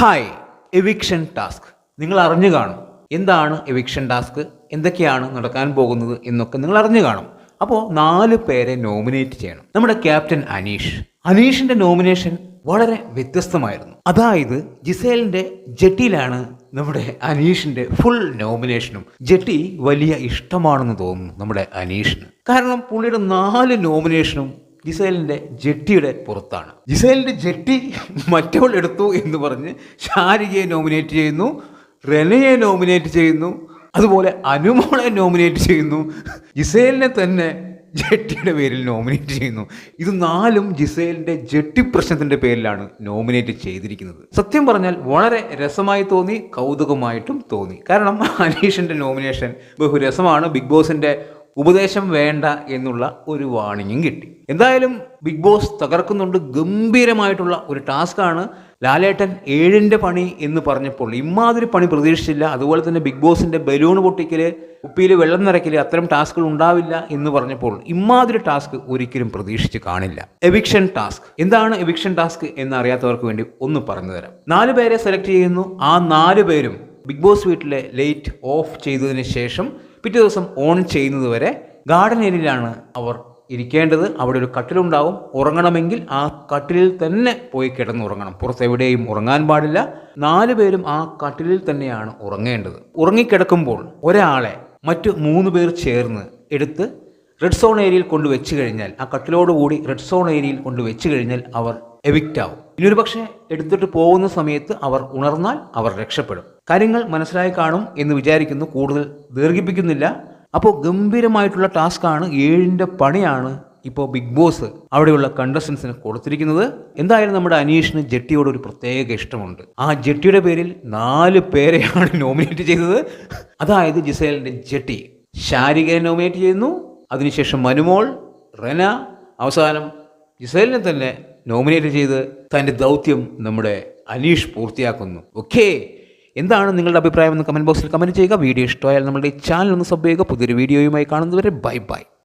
Hi eviction task നിങ്ങൾ അറിഞ്ഞു കാണും. എന്താണ് എവിക്ഷൻ ടാസ്ക് എന്തൊക്കെയാണ് നടക്കാൻ പോകുന്നത് എന്നൊക്കെ നിങ്ങൾ അറിഞ്ഞു കാണും. അപ്പോൾ നാല് പേരെ നോമിനേറ്റ് ചെയ്യണം. നമ്മുടെ ക്യാപ്റ്റൻ അനീഷ്. അനീഷിന്റെ നോമിനേഷൻ വളരെ വ്യത്യസ്തമായിരുന്നു. അതായത് ജിസേലിന്റെ ജെട്ടിയിലാണ് നമ്മുടെ അനീഷിന്റെ ഫുൾ നോമിനേഷനും ജെട്ടി വലിയ ഇഷ്ടമാണെന്ന് തോന്നുന്നു നമ്മുടെ അനീഷിന്. കാരണം പുള്ളിയുടെ നാല് നോമിനേഷനും ജിസേലിന്റെ ജെട്ടിയുടെ പുറത്താണ്. ജിസേലിന്റെ ജെട്ടി മറ്റവൾ എടുത്തു എന്ന് പറഞ്ഞ് ഷാരികയെ നോമിനേറ്റ് ചെയ്യുന്നു റെനയെ നോമിനേറ്റ് ചെയ്യുന്നു അതുപോലെ അനുമോളെ നോമിനേറ്റ് ചെയ്യുന്നു. ജിസേലിനെ തന്നെ ജെട്ടിയുടെ പേരിൽ നോമിനേറ്റ് ചെയ്യുന്നു. ഇത് നാലും ജിസേലിന്റെ ജെട്ടി പ്രശ്നത്തിന്റെ പേരിലാണ് നോമിനേറ്റ് ചെയ്തിരിക്കുന്നത്. സത്യം പറഞ്ഞാൽ വളരെ രസമായി തോന്നി കൗതുകമായിട്ടും തോന്നി. കാരണം അനീഷിന്റെ നോമിനേഷൻ ബഹുരസമാണ് ബിഗ് ബോസിന്റെ ഉപദേശം വേണ്ട എന്നുള്ള ഒരു വാണിംഗും കിട്ടി. എന്തായാലും ബിഗ് ബോസ് തകർക്കുന്നുണ്ട്. ഗംഭീരമായിട്ടുള്ള ഒരു ടാസ്ക്കാണ് ലാലേട്ടൻ ഏഴിന്റെ പണി എന്ന് പറഞ്ഞപ്പോൾ ഇമാതിരി പണി പ്രതീക്ഷിച്ചില്ല. അതുപോലെ തന്നെ ബിഗ് ബോസിന്റെ ബലൂൺ പൊട്ടിക്കൽ കുപ്പിയിൽ വെള്ളം നിറയ്ക്കൽ അത്തരം ടാസ്കുകൾ ഉണ്ടാവില്ല എന്ന് പറഞ്ഞപ്പോൾ ഇമാതിരി ടാസ്ക് ഒരിക്കലും പ്രതീക്ഷിച്ച് കാണില്ല. എവിക്ഷൻ ടാസ്ക് എന്താണ് എവിക്ഷൻ ടാസ്ക് എന്ന് അറിയാത്തവർക്ക് വേണ്ടി ഒന്ന് പറഞ്ഞു തരാം. നാല് പേരെ സെലക്ട് ചെയ്യുന്നു. ആ നാല് പേരും ബിഗ് ബോസ് വീട്ടിലെ ലൈറ്റ് ഓഫ് ചെയ്തതിന് ശേഷം പിറ്റേ ദിവസം ഓൺ ചെയ്യുന്നത് വരെ ഗാർഡൻ ഏരിയയിലാണ് അവർ ഇരിക്കേണ്ടത്. അവിടെ ഒരു കട്ടിലുണ്ടാവും. ഉറങ്ങണമെങ്കിൽ ആ കട്ടിലിൽ തന്നെ പോയി കിടന്നുറങ്ങണം. പുറത്തെവിടെയും ഉറങ്ങാൻ പാടില്ല. നാലു പേരും ആ കട്ടിലിൽ തന്നെയാണ് ഉറങ്ങേണ്ടത്. ഉറങ്ങിക്കിടക്കുമ്പോൾ ഒരാളെ മറ്റു മൂന്ന് പേർ ചേർന്ന് എടുത്ത് റെഡ് സോൺ ഏരിയയിൽ കൊണ്ട് വെച്ച് കഴിഞ്ഞാൽ ആ കട്ടിലോടുകൂടി റെഡ് സോൺ ഏരിയയിൽ കൊണ്ട് വെച്ച് കഴിഞ്ഞാൽ അവർ എവിക്റ്റ് ആവും ഇനി ഒരു പക്ഷേ എടുത്തിട്ട് പോകുന്ന സമയത്ത് അവർ ഉണർന്നാൽ അവർ രക്ഷപ്പെടും. കാര്യങ്ങൾ മനസ്സിലായി കാണും എന്ന് വിചാരിക്കുന്നു കൂടുതൽ ദീർഘിപ്പിക്കുന്നില്ല. അപ്പോൾ ഗംഭീരമായിട്ടുള്ള ടാസ്ക്കാണ് ഏഴിന്റെ പണിയാണ് ഇപ്പോൾ ബിഗ് ബോസ് അവിടെയുള്ള കണ്ടസ്റ്റൻസിന് കൊടുത്തിരിക്കുന്നത്. എന്തായാലും നമ്മുടെ അനീഷിന് ജെട്ടിയോട് ഒരു പ്രത്യേക ഇഷ്ടമുണ്ട്. ആ ജെട്ടിയുടെ പേരിൽ നാല് പേരെയാണ് നോമിനേറ്റ് ചെയ്തത്. അതായത് ജിസേലിന്റെ ജെട്ടി. ശാരികയെ നോമിനേറ്റ് ചെയ്യുന്നു. അതിനുശേഷം മനുമോൾ റെന അവസാനം ജിസേലിനെ തന്നെ നോമിനേറ്റ് ചെയ്ത് തന്റെ ദൗത്യം നമ്മുടെ അനീഷ് പൂർത്തിയാക്കുന്നു. ഓക്കേ എന്താണ് നിങ്ങളുടെ അഭിപ്രായം എന്ന് കമന്റ് ബോക്സിൽ കമന്റ് ചെയ്യുക. വീഡിയോ ഇഷ്ടമായാൽ നമ്മുടെ ചാനൽ ഒന്ന് സബ് ചെയ്യുക. പുതിയൊരു വീഡിയോയുമായി കാണുന്നതുവരെ ബൈ ബൈ.